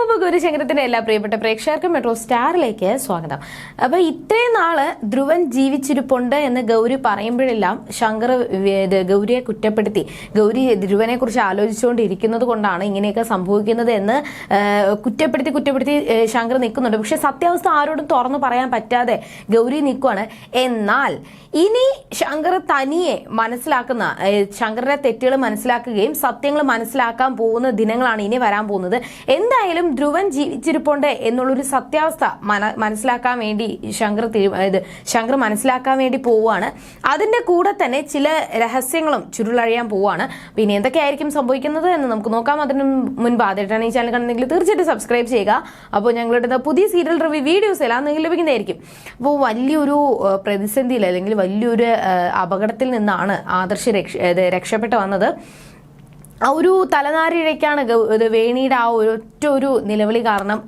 അനൂപ് ഗുരുശങ്കരത്തിന്റെ എല്ലാ പ്രിയപ്പെട്ട പ്രേക്ഷകർക്കും മെട്രോ സ്റ്റാറിലേക്ക് സ്വാഗതം. അപ്പൊ ഇത്രയും നാൾ ധ്രുവൻ ജീവിച്ചിരിപ്പുണ്ട് എന്ന് ഗൗരി പറയുമ്പോഴെല്ലാം ശങ്കർ ഗൗരിയെ കുറ്റപ്പെടുത്തി. ഗൗരി ധ്രുവനെ കുറിച്ച് ആലോചിച്ചുകൊണ്ടിരിക്കുന്നത് കൊണ്ടാണ് ഇങ്ങനെയൊക്കെ സംഭവിക്കുന്നത് എന്ന് കുറ്റപ്പെടുത്തി കുറ്റപ്പെടുത്തി ശങ്കർ നിൽക്കുന്നുണ്ട്. പക്ഷെ സത്യാവസ്ഥ ആരോടും തുറന്നു പറയാൻ പറ്റാതെ ഗൗരി നിൽക്കുവാണ്. എന്നാൽ ഇനി ശങ്കർ തനിയെ മനസ്സിലാക്കുന്ന ശങ്കറിന്റെ തെറ്റുകൾ മനസ്സിലാക്കുകയും സത്യങ്ങൾ മനസ്സിലാക്കാൻ പോകുന്ന ദിനങ്ങളാണ് ഇനി വരാൻ പോകുന്നത്. എന്തായാലും ധ്രുവൻ ജീവിച്ചിരിപ്പുണ്ട് എന്നുള്ളൊരു സത്യാവസ്ഥ മന- മനസ്സിലാക്കാൻ വേണ്ടി ശങ്കർ ഇത് ശങ്കർ മനസ്സിലാക്കാൻ വേണ്ടി പോവുകയാണ്. അതിന്റെ കൂടെ തന്നെ ചില രഹസ്യങ്ങളും ചുരുളഴിയാൻ പോവുകയാണ്. പിന്നെ എന്തൊക്കെയായിരിക്കും സംഭവിക്കുന്നത് എന്ന് നമുക്ക് നോക്കാം. അതിന് മുൻപ് ആദ്യമായിട്ടാണ് ഈ ചാനൽ കണ്ടെങ്കിൽ തീർച്ചയായിട്ടും സബ്സ്ക്രൈബ് ചെയ്യുക. അപ്പോൾ ഞങ്ങളുടെ പുതിയ സീരിയൽ റിവ്യൂ വീഡിയോസ് എല്ലാം നിങ്ങൾ ലഭിക്കുന്നതായിരിക്കും. അപ്പോൾ വലിയൊരു പ്രതിസന്ധിയിൽ അല്ലെങ്കിൽ വലിയൊരു അപകടത്തിൽ നിന്നാണ് ആദർശ രക്ഷ രക്ഷപ്പെട്ട് വന്നത്. ആ ഒരു തലനാരിഴയ്ക്കാണ് വേണിയുടെ ആ ഒരൊറ്റ ഒരു നിലവിളി കാരണം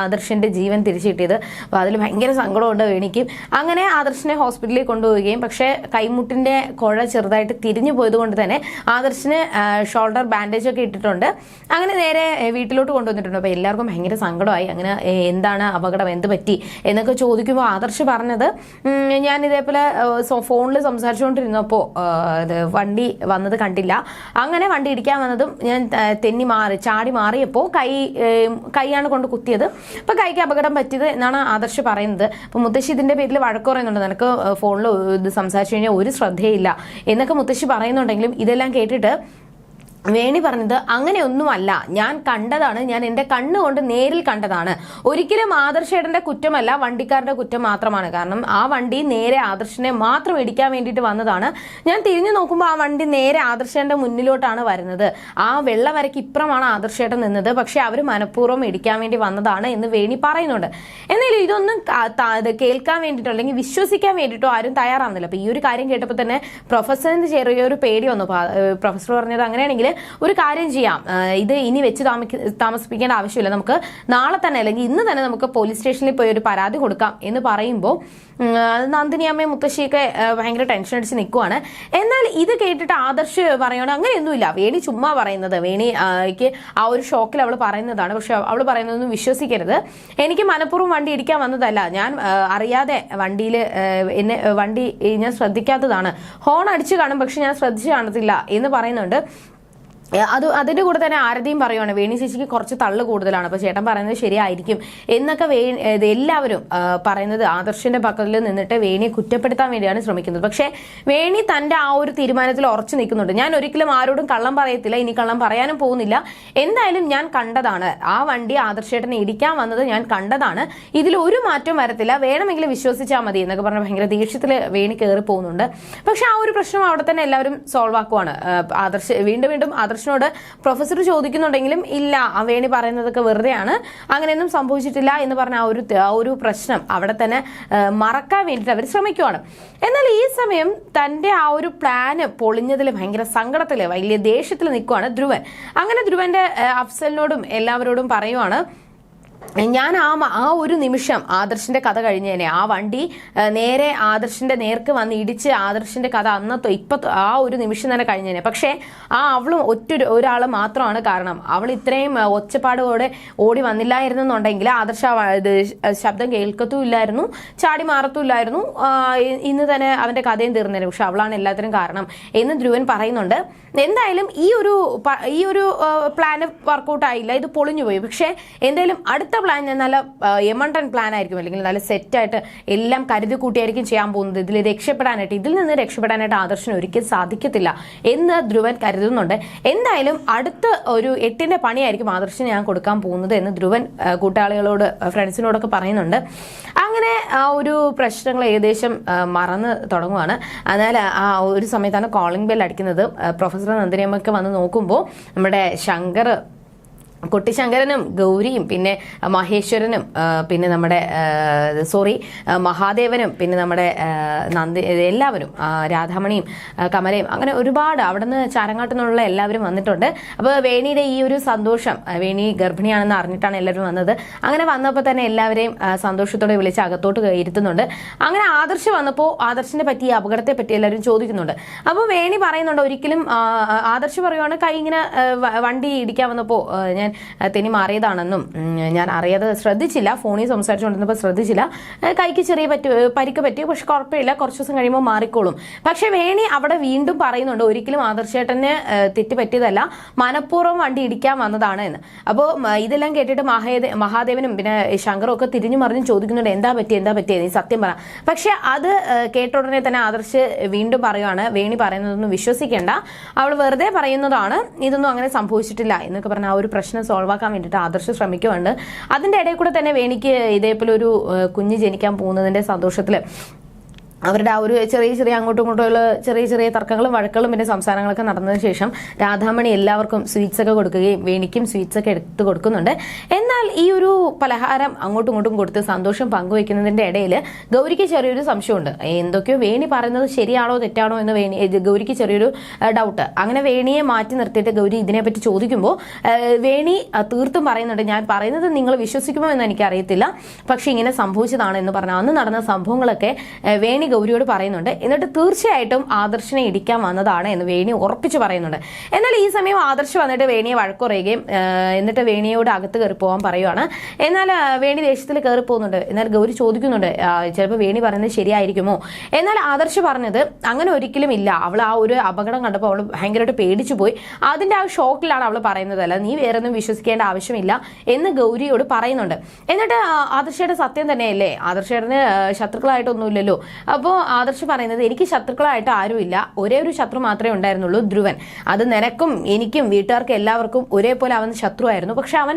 ആദർശന്റെ ജീവൻ തിരിച്ചു കിട്ടിയത്. അപ്പോൾ അതിൽ ഭയങ്കര സങ്കടമുണ്ട് വേണിക്ക്. അങ്ങനെ ആദർശിനെ ഹോസ്പിറ്റലിൽ കൊണ്ടുപോവുകയും പക്ഷേ കൈമുട്ടിന്റെ കുഴ ചെറുതായിട്ട് തിരിഞ്ഞു പോയത് കൊണ്ട് തന്നെ ആദർശിന് ഷോൾഡർ ബാൻഡേജ് ഒക്കെ ഇട്ടിട്ടുണ്ട്. അങ്ങനെ നേരെ വീട്ടിലോട്ട് കൊണ്ടുവന്നിട്ടുണ്ട്. അപ്പോൾ എല്ലാവർക്കും ഭയങ്കര സങ്കടമായി. അങ്ങനെ എന്താണ് അപകടം? എന്ത് പറ്റി? എന്നൊക്കെ ചോദിക്കുമ്പോൾ ആദർശ് പറഞ്ഞത് ഞാൻ ഇതേപോലെ ഫോണിൽ സംസാരിച്ചുകൊണ്ടിരുന്നപ്പോൾ വണ്ടി വന്നത് കണ്ടില്ല. അങ്ങനെ വണ്ടി ഇടിക്കാൻ വന്നതും ഞാൻ തെന്നി മാറി ചാടി മാറിയപ്പോൾ കൈ കൈയാണ് കൊണ്ട് കുത്തിയത്. അപ്പോൾ കൈക്ക് അപകടം പറ്റിയത് എന്നാണ് ആദർശ് പറയുന്നത്. അപ്പോൾ മുത്തശ്ശി ഇതിന്റെ പേരിൽ വഴക്ക് പറയുന്നുണ്ട്. നിനക്ക് ഫോണിൽ ഇത് സംസാരിച്ചു കഴിഞ്ഞാൽ ഒരു ശ്രദ്ധയില്ല എന്നൊക്കെ മുത്തശ്ശി പറയുന്നുണ്ടെങ്കിലും ഇതെല്ലാം കേട്ടിട്ട് വേണി പറഞ്ഞത് അങ്ങനെയൊന്നുമല്ല. ഞാൻ കണ്ടതാണ് ഞാൻ എന്റെ കണ്ണുകൊണ്ട് നേരിൽ കണ്ടതാണ്. ഒരിക്കലും ആദർശേടന്റെ കുറ്റമല്ല വണ്ടിക്കാരന്റെ കുറ്റം മാത്രമാണ്. കാരണം ആ വണ്ടി നേരെ ആദർശനെ മാത്രം ഇടിക്കാൻ വേണ്ടിയിട്ട് വന്നതാണ്. ഞാൻ തിരിഞ്ഞു നോക്കുമ്പോൾ ആ വണ്ടി നേരെ ആദർശേന്റെ മുന്നിലോട്ടാണ് വരുന്നത്. ആ വെള്ള വരയ്ക്ക് ഇപ്പുറമാണ് ആദർശേട്ടൻ നിന്നത്. പക്ഷെ അവർ മനഃപൂർവം ഇടിക്കാൻ വേണ്ടി വന്നതാണ് എന്ന് വേണി പറയുന്നുണ്ട്. എന്നാലും ഇതൊന്നും കേൾക്കാൻ വേണ്ടിയിട്ടോ അല്ലെങ്കിൽ വിശ്വസിക്കാൻ വേണ്ടിയിട്ടോ ആരും തയ്യാറാവുന്നില്ല. അപ്പൊ ഈ ഒരു കാര്യം കേട്ടപ്പോൾ തന്നെ പ്രൊഫസറിന് ചെറിയൊരു പേടി വന്നു. പ്രൊഫസർ പറഞ്ഞത് അങ്ങനെയാണെങ്കിൽ ഒരു കാര്യം ചെയ്യാം. ഇത് ഇനി വെച്ച് താമസി താമസിപ്പിക്കേണ്ട ആവശ്യമില്ല. നമുക്ക് നാളെ തന്നെ അല്ലെങ്കിൽ ഇന്ന് തന്നെ നമുക്ക് പോലീസ് സ്റ്റേഷനിൽ പോയി ഒരു പരാതി കൊടുക്കാം എന്ന് പറയുമ്പോൾ നന്ദിനി അമ്മയും മുത്തശ്ശിയൊക്കെ ഭയങ്കര ടെൻഷൻ അടിച്ച് നിൽക്കുവാണ്. എന്നാൽ ഇത് കേട്ടിട്ട് ആദർശ് പറയണം അങ്ങനെയൊന്നുമില്ല. വേണി ചുമ്മാ പറയുന്നത്. വേണിക്ക് ആ, ഒരു ഷോക്കിൽ അവൾ പറയുന്നതാണ്. പക്ഷെ അവൾ പറയുന്നതൊന്നും വിശ്വസിക്കരുത്. എനിക്ക് മനഃപൂർവം വണ്ടി ഇടിക്കാൻ വന്നതല്ല. ഞാൻ അറിയാതെ വണ്ടിയിൽ എന്നെ വണ്ടി ഞാൻ ശ്രദ്ധിക്കാത്തതാണ്. ഹോൺ അടിച്ചു കാണും പക്ഷെ ഞാൻ ശ്രദ്ധിച്ചു കാണത്തില്ല എന്ന് പറയുന്നുണ്ട്. അത് അതിന്റെ കൂടെ തന്നെ ആരതിയും പറയുവാണ് വേണി ചേച്ചിക്ക് കുറച്ച് തള്ളു കൂടുതലാണ് അപ്പൊ ചേട്ടൻ പറയുന്നത് ശരിയായിരിക്കും. എന്നൊക്കെ വേ എല്ലാവരും പറയുന്നത് ആദർശിന്റെ പക്കത്തിൽ നിന്നിട്ട് വേണിയെ കുറ്റപ്പെടുത്താൻ വേണ്ടിയാണ് ശ്രമിക്കുന്നത്. പക്ഷേ വേണി തന്റെ ആ ഒരു തീരുമാനത്തിൽ ഉറച്ചു നിൽക്കുന്നുണ്ട്. ഞാൻ ഒരിക്കലും ആരോടും കള്ളം പറയത്തില്ല ഇനി കള്ളം പറയാനും പോകുന്നില്ല. എന്തായാലും ഞാൻ കണ്ടതാണ്. ആ വണ്ടി ആദർശേട്ടനെ ഇടിക്കാൻ വന്നത് ഞാൻ കണ്ടതാണ്. ഇതിൽ ഒരു മാറ്റം വരത്തില്ല. വേണമെങ്കിൽ വിശ്വസിച്ചാൽ മതി എന്നൊക്കെ പറഞ്ഞ് ഭയങ്കര ദേഷ്യത്തിൽ വേണി കയറി പോകുന്നുണ്ട്. പക്ഷെ ആ ഒരു പ്രശ്നം അവിടെ തന്നെ എല്ലാവരും സോൾവ് ആക്കുവാണ്. ആദർശ് ആദർശ വീണ്ടും വീണ്ടും ആദർശനോട് പ്രൊഫസർ ചോദിക്കുന്നുണ്ടെങ്കിലും ഇല്ല വേണി പറയുന്നതൊക്കെ വെറുതെയാണ്. അങ്ങനെയൊന്നും സംഭവിച്ചിട്ടില്ല എന്ന് പറഞ്ഞ ആ ഒരു ഒരു പ്രശ്നം അവിടെ തന്നെ മറക്കാൻ വേണ്ടിയിട്ട് അവർ ശ്രമിക്കുവാണ്. എന്നാൽ ഈ സമയം തന്റെ ആ ഒരു പ്ലാന് പൊളിഞ്ഞതിൽ ഭയങ്കര സങ്കടത്തിൽ വലിയ ദേഷ്യത്തിൽ നിൽക്കുവാണ് ധ്രുവൻ. അങ്ങനെ ധ്രുവന്റെ അഫ്സലിനോടും എല്ലാവരോടും പറയുവാണ് ഞാൻ ആ ആ ഒരു നിമിഷം ആദർശിന്റെ കഥ കഴിഞ്ഞേനെ. ആ വണ്ടി നേരെ ആദർശിന്റെ നേർക്ക് വന്ന് ഇടിച്ച് ആദർശിന്റെ കഥ അന്നത്തെ ഇപ്പൊ ആ ഒരു നിമിഷം തന്നെ കഴിഞ്ഞേനെ. പക്ഷേ ആ അവളും ഒറ്റ ഒരാൾ മാത്രമാണ് കാരണം. അവൾ ഇത്രയും ഒച്ചപ്പാടോടെ ഓടി വന്നില്ലായിരുന്നെന്നുണ്ടെങ്കിൽ ആദർശ ആ വ- ഇത് ശബ്ദം കേൾക്കത്തുമില്ലായിരുന്നു ചാടി മാറത്തുമില്ലായിരുന്നു. ഇന്ന് തന്നെ അവന്റെ കഥയും തീർന്നേനെ. പക്ഷെ അവളാണ് എല്ലാത്തിനും കാരണം എന്ന് ധ്രുവൻ പറയുന്നുണ്ട്. എന്തായാലും ഈ ഒരു ഈ ഒരു പ്ലാന് വർക്കൗട്ട് ആയില്ല. ഇത് പൊളിഞ്ഞു പോയി പക്ഷേ എന്തായാലും അടുത്ത പ്ലാൻ ഞാൻ നല്ല എമണ്ടൻ പ്ലാൻ ആയിരിക്കും. അല്ലെങ്കിൽ നല്ല സെറ്റായിട്ട് എല്ലാം കരുതി കൂട്ടിയായിരിക്കും ചെയ്യാൻ പോകുന്നത്. ഇതിൽ രക്ഷപ്പെടാനായിട്ട് ഇതിൽ നിന്ന് രക്ഷപ്പെടാനായിട്ട് ആദർശന് ഒരിക്കലും സാധിക്കത്തില്ല എന്ന് ധ്രുവൻ കരുതുന്നുണ്ട്. എന്തായാലും അടുത്ത ഒരു എട്ടിന്റെ പണിയായിരിക്കും ആദർശന് ഞാൻ കൊടുക്കാൻ പോകുന്നത് എന്ന് ധ്രുവൻ കൂട്ടാളികളോട് ഫ്രണ്ട്സിനോടൊക്കെ പറയുന്നുണ്ട്. അങ്ങനെ ആ ഒരു പ്രശ്നങ്ങൾ ഏകദേശം മറന്ന് തുടങ്ങുവാണ്. എന്നാൽ ആ ഒരു സമയത്താണ് കോളിംഗ് ബെൽ അടിക്കുന്നത്. പ്രൊഫസർ നന്ദിനിയമ്മയ്ക്ക് വന്ന് നോക്കുമ്പോൾ നമ്മുടെ ശങ്കർ കുട്ടിശങ്കരനും ഗൗരിയും പിന്നെ മഹേശ്വരനും പിന്നെ നമ്മുടെ സോറി മഹാദേവനും പിന്നെ നമ്മുടെ നന്ദി എല്ലാവരും രാധാമണിയും കമലയും അങ്ങനെ ഒരുപാട് അവിടെ നിന്ന് ചാരങ്ങാട്ടിൽ നിന്നുള്ള എല്ലാവരും വന്നിട്ടുണ്ട്. അപ്പോൾ വേണിയുടെ ഈ ഒരു സന്തോഷം വേണി ഗർഭിണിയാണെന്ന് അറിഞ്ഞിട്ടാണ് എല്ലാവരും വന്നത്. അങ്ങനെ വന്നപ്പോൾ തന്നെ എല്ലാവരെയും സന്തോഷത്തോടെ വിളിച്ച് അകത്തോട്ട് ഇരുത്തുന്നുണ്ട്. അങ്ങനെ ആദർശ് വന്നപ്പോൾ ആദർശിനെ പറ്റി അപകടത്തെ പറ്റി എല്ലാവരും ചോദിക്കുന്നുണ്ട്. അപ്പോൾ വേണി പറയുന്നുണ്ട് ഒരിക്കലും ആദർശ് പറയുവാണ് കൈ ഇങ്ങനെ വണ്ടി ഇടിക്കാൻ വന്നപ്പോൾ ഞാൻ ഞാൻ തെന്നി മാറിയതാണെന്നും ഞാൻ അറിയാതെ. ശ്രദ്ധിച്ചില്ല ഫോണിൽ സംസാരിച്ചുകൊണ്ടിരുന്നപ്പോൾ ശ്രദ്ധിച്ചില്ല. കൈക്ക് ചെറിയ പറ്റു പരിക്ക് പറ്റി പക്ഷെ കുഴപ്പമില്ല കുറച്ച് ദിവസം കഴിയുമ്പോൾ മാറിക്കോളും. പക്ഷെ വേണി അവിടെ വീണ്ടും പറയുന്നുണ്ട് ഒരിക്കലും ആദർശേട്ടന് തെറ്റുപറ്റിയതല്ല തെറ്റ് പറ്റിയതല്ല മനഃപൂർവം വണ്ടി ഇടിക്കാൻ വന്നതാണ് എന്ന്. അപ്പോൾ ഇതെല്ലാം കേട്ടിട്ട് മഹാദേ മഹാദേവനും പിന്നെ ശങ്കറും ഒക്കെ തിരിഞ്ഞു മറിഞ്ഞ് ചോദിക്കുന്നുണ്ട് എന്താ പറ്റി എന്താ പറ്റിയത് നീ സത്യം പറ. പക്ഷെ അത് കേട്ട ഉടനെ തന്നെ ആദർശ് വീണ്ടും പറയുവാണ് വേണി പറയുന്നതൊന്നും വിശ്വസിക്കേണ്ട. അവൾ വെറുതെ പറയുന്നതാണ് ഇതൊന്നും അങ്ങനെ സംഭവിച്ചിട്ടില്ല എന്നൊക്കെ പറഞ്ഞ ആ ഒരു പ്രശ്നം സോൾവ് ആക്കാൻ വേണ്ടിയിട്ട് ആദർശ് ശ്രമിക്കുന്നുണ്ട് അതിന്റെ ഇടയിൽ കൂടെ തന്നെ വേണിക്ക് ഇതേപോലെ ഒരു കുഞ്ഞ് ജനിക്കാൻ പോകുന്നതിന്റെ സന്തോഷത്തിൽ അവരുടെ ആ ഒരു ചെറിയ ചെറിയ അങ്ങോട്ടും ഇങ്ങോട്ടുമുള്ള ചെറിയ ചെറിയ തർക്കങ്ങളും വഴക്കുകളും പിന്നെ സംസാരങ്ങളൊക്കെ നടന്നതിന് ശേഷം രാധാമണി എല്ലാവർക്കും സ്വീറ്റ്സ് ഒക്കെ കൊടുക്കുകയും വേണിക്കും സ്വീറ്റ്സ് ഒക്കെ എടുത്ത് കൊടുക്കുന്നുണ്ട്. എന്നാൽ ഈ ഒരു പലഹാരം അങ്ങോട്ടും ഇങ്ങോട്ടും കൊടുത്ത് സന്തോഷം പങ്കുവെക്കുന്നതിന്റെ ഇടയിൽ ഗൗരിക്ക് ചെറിയൊരു സംശയമുണ്ട്. എന്തൊക്കെയോ വേണി പറയുന്നത് ശരിയാണോ തെറ്റാണോ എന്ന് വേണി ഗൗരിക്ക് ചെറിയൊരു ഡൗട്ട് അങ്ങനെ വേണിയെ മാറ്റി നിർത്തിയിട്ട് ഗൗരി ഇതിനെപ്പറ്റി ചോദിക്കുമ്പോൾ വേണി തീർത്തും പറയുന്നുണ്ട്. ഞാൻ പറയുന്നത് നിങ്ങൾ വിശ്വസിക്കുമോ എന്ന് എനിക്കറിയത്തില്ല. പക്ഷെ ഇങ്ങനെ സംഭവിച്ചതാണ് എന്ന് പറഞ്ഞാൽ അന്ന് നടന്ന സംഭവങ്ങളൊക്കെ വേണി ഗൗരിയോട് പറയുന്നുണ്ട്. എന്നിട്ട് തീർച്ചയായിട്ടും ആദർശിനെ ഇടിക്കാൻ വന്നതാണ് എന്ന് വേണി ഉറപ്പിച്ച് പറയുന്നുണ്ട്. എന്നാൽ ഈ സമയം ആദർശ് വന്നിട്ട് വേണിയെ വഴക്കുറയുകയും എന്നിട്ട് വേണിയോട് അകത്ത് കയറി പോകാൻ പറയുവാണ്. എന്നാൽ വേണി ദേശത്തിൽ കയറി പോകുന്നുണ്ട്. എന്നാൽ ഗൗരി ചോദിക്കുന്നുണ്ട് ചിലപ്പോൾ വേണി പറയുന്നത് ശരിയായിരിക്കുമോ? എന്നാൽ ആദർശ് പറഞ്ഞത് അങ്ങനെ ഒരിക്കലും ഇല്ല. അവൾ ആ ഒരു അപകടം കണ്ടപ്പോൾ അവൾ ഭയങ്കരമായിട്ട് പേടിച്ചു പോയി. അതിന്റെ ആ ഷോക്കിലാണ് അവൾ പറയുന്നത് അല്ല നീ വേറെ ഒന്നും വിശ്വസിക്കേണ്ട ആവശ്യമില്ല എന്ന് ഗൗരിയോട് പറയുന്നുണ്ട്. എന്നിട്ട് ആദർശയുടെ സത്യം തന്നെയല്ലേ? ആദർശയുടെ ശത്രുക്കളായിട്ടൊന്നുമില്ലല്ലോ. അപ്പോൾ ആദർശ് പറയുന്നത് എനിക്ക് ശത്രുക്കളായിട്ട് ആരുമില്ല. ഒരേ ഒരു ശത്രു മാത്രമേ ഉണ്ടായിരുന്നുള്ളൂ ധ്രുവൻ. അത് നിനക്കും എനിക്കും വീട്ടുകാർക്കും എല്ലാവർക്കും ഒരേപോലെ അവൻ ശത്രുവായിരുന്നു. പക്ഷെ അവൻ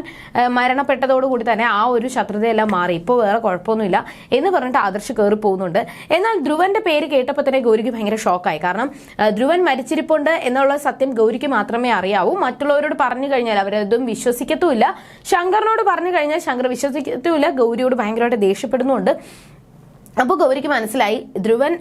മരണപ്പെട്ടതോടുകൂടി തന്നെ ആ ഒരു ശത്രുതയെല്ലാം മാറി. ഇപ്പോൾ വേറെ കുഴപ്പമൊന്നുമില്ല എന്ന് പറഞ്ഞിട്ട് ആദർശ് കയറി പോകുന്നുണ്ട്. എന്നാൽ ധ്രുവന്റെ പേര് കേട്ടപ്പോൾ തന്നെ ഗൗരിക്ക് ഭയങ്കര ഷോക്കായി. കാരണം ധ്രുവൻ മരിച്ചിരിപ്പുണ്ട് എന്നുള്ള സത്യം ഗൗരിക്ക് മാത്രമേ അറിയാവൂ. മറ്റുള്ളവരോട് പറഞ്ഞു കഴിഞ്ഞാൽ അവരതും വിശ്വസിക്കത്തുമില്ല. ശങ്കറിനോട് പറഞ്ഞു കഴിഞ്ഞാൽ ശങ്കർ വിശ്വസിക്കത്തുമില്ല. ഗൗരിയോട് ഭയങ്കരമായിട്ട് ദേഷ്യപ്പെടുന്നുണ്ട് അപ്പോൾ ഗൗരിക്ക് മനസ്സിലായി. ധ്രുവൻ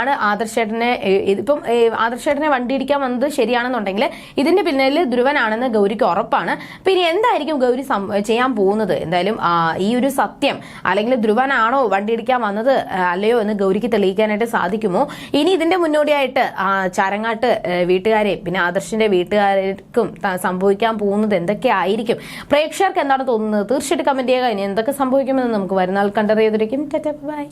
ആണ് ആദർശേട്ടനെ ഇപ്പം ആദർശേട്ടനെ വണ്ടി ഇടിക്കാൻ വന്നത് ശരിയാണെന്നുണ്ടെങ്കിൽ ഇതിന്റെ പിന്നിൽ ധ്രുവനാണെന്ന് ഗൗരിക്ക് ഉറപ്പാണ്. അപ്പൊ ഇനി എന്തായിരിക്കും ഗൗരി ചെയ്യാൻ പോകുന്നത്? എന്തായാലും ഈ ഒരു സത്യം അല്ലെങ്കിൽ ധ്രുവനാണോ വണ്ടി ഇടിക്കാൻ വന്നത് അല്ലയോ എന്ന് ഗൗരിക്ക് തെളിയിക്കാനായിട്ട് സാധിക്കുമോ? ഇനി ഇതിന്റെ മുന്നോടിയായിട്ട് ചാരങ്ങാട്ട് വീട്ടുകാരെ പിന്നെ ആദർശിന്റെ വീട്ടുകാർക്കും സംഭവിക്കാൻ പോകുന്നത് എന്തൊക്കെ ആയിരിക്കും? പ്രേക്ഷകർക്ക് എന്താണ് തോന്നുന്നത്? തീർച്ചയായിട്ടും കമന്റ് ചെയ്യുക. ഇനി എന്തൊക്കെ സംഭവിക്കുമെന്ന് നമുക്ക് വരുന്നാൾ കണ്ടറിയതിരിക്കും ബൈ.